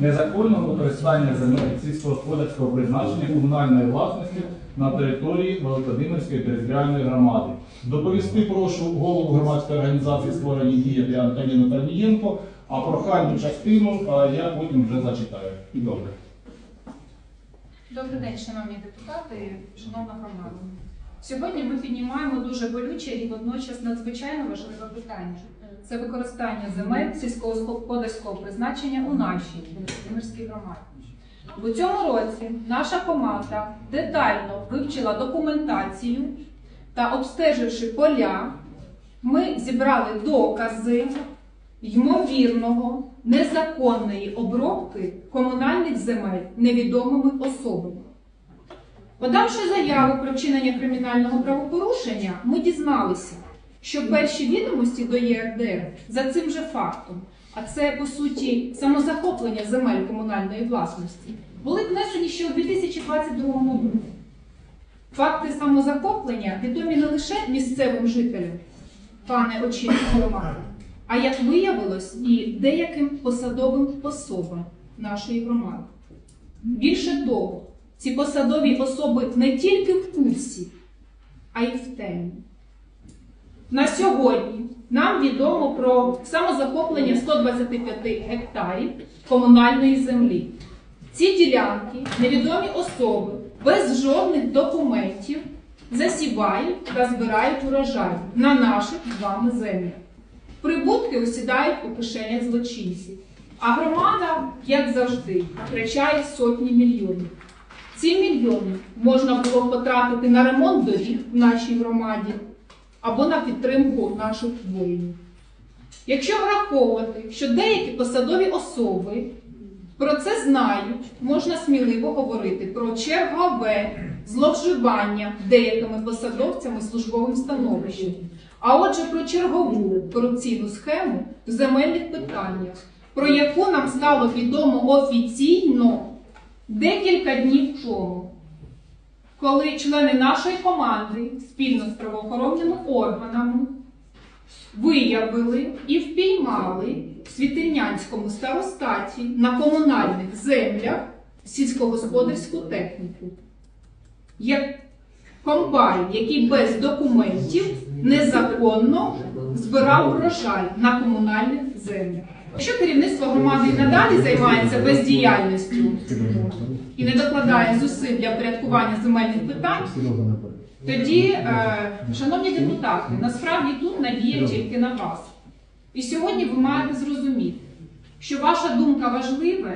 незаконного використання земель сільськогосподарського призначення комунальної власності на території Великодимирської територіальної громади. Доповісти прошу голову громадської організації створені дії Антоніну Корнієнко, а прохальну частину я потім вже зачитаю. Добре. Добрий день, шановні депутати, шановна громада. Сьогодні ми піднімаємо дуже болюче і водночас надзвичайно важливе питання. Це використання земель сільськогосподарського призначення у нашій Володимирській громаді. У цьому році наша команда детально вивчила документацію та обстеживши поля, ми зібрали докази ймовірного незаконної обробки комунальних земель невідомими особами. Подавши заяву про вчинення кримінального правопорушення, ми дізналися, що перші відомості до ЄРДР за цим же фактом, а це по суті самозахоплення земель комунальної власності, були внесені ще у 2022 році. Факти самозахоплення відомі не лише місцевим жителям, пане очільник громади, а як виявилось, і деяким посадовим особам нашої громади. Більше того, ці посадові особи не тільки в курсі, а й в темі. На сьогодні нам відомо про самозахоплення 125 гектарів комунальної землі. Ці ділянки невідомі особи без жодних документів засівають та збирають урожай на наших з вами землях. Прибутки осідають у кишенях злочинців. А громада, як завжди, втрачає сотні мільйонів. Ці мільйони можна було потратити на ремонт доріг в нашій громаді або на підтримку наших воїнів. Якщо враховувати, що деякі посадові особи про це знають, можна сміливо говорити про чергове зловживання деякими посадовцями службовим становищем, а отже про чергову корупційну схему в земельних питаннях, про яку нам стало відомо офіційно декілька днів тому, коли члени нашої команди спільно з правоохоронними органами виявили і впіймали в Світильнянському старостаті на комунальних землях сільськогосподарську техніку. Як комбайн, який без документів незаконно збирав врожай на комунальних землях. Якщо керівництво громади і надалі займається бездіяльністю і не докладає зусиль для порядкування земельних питань, тоді, е, шановні депутати, насправді тут надія тільки на вас. І сьогодні ви маєте зрозуміти, що ваша думка важлива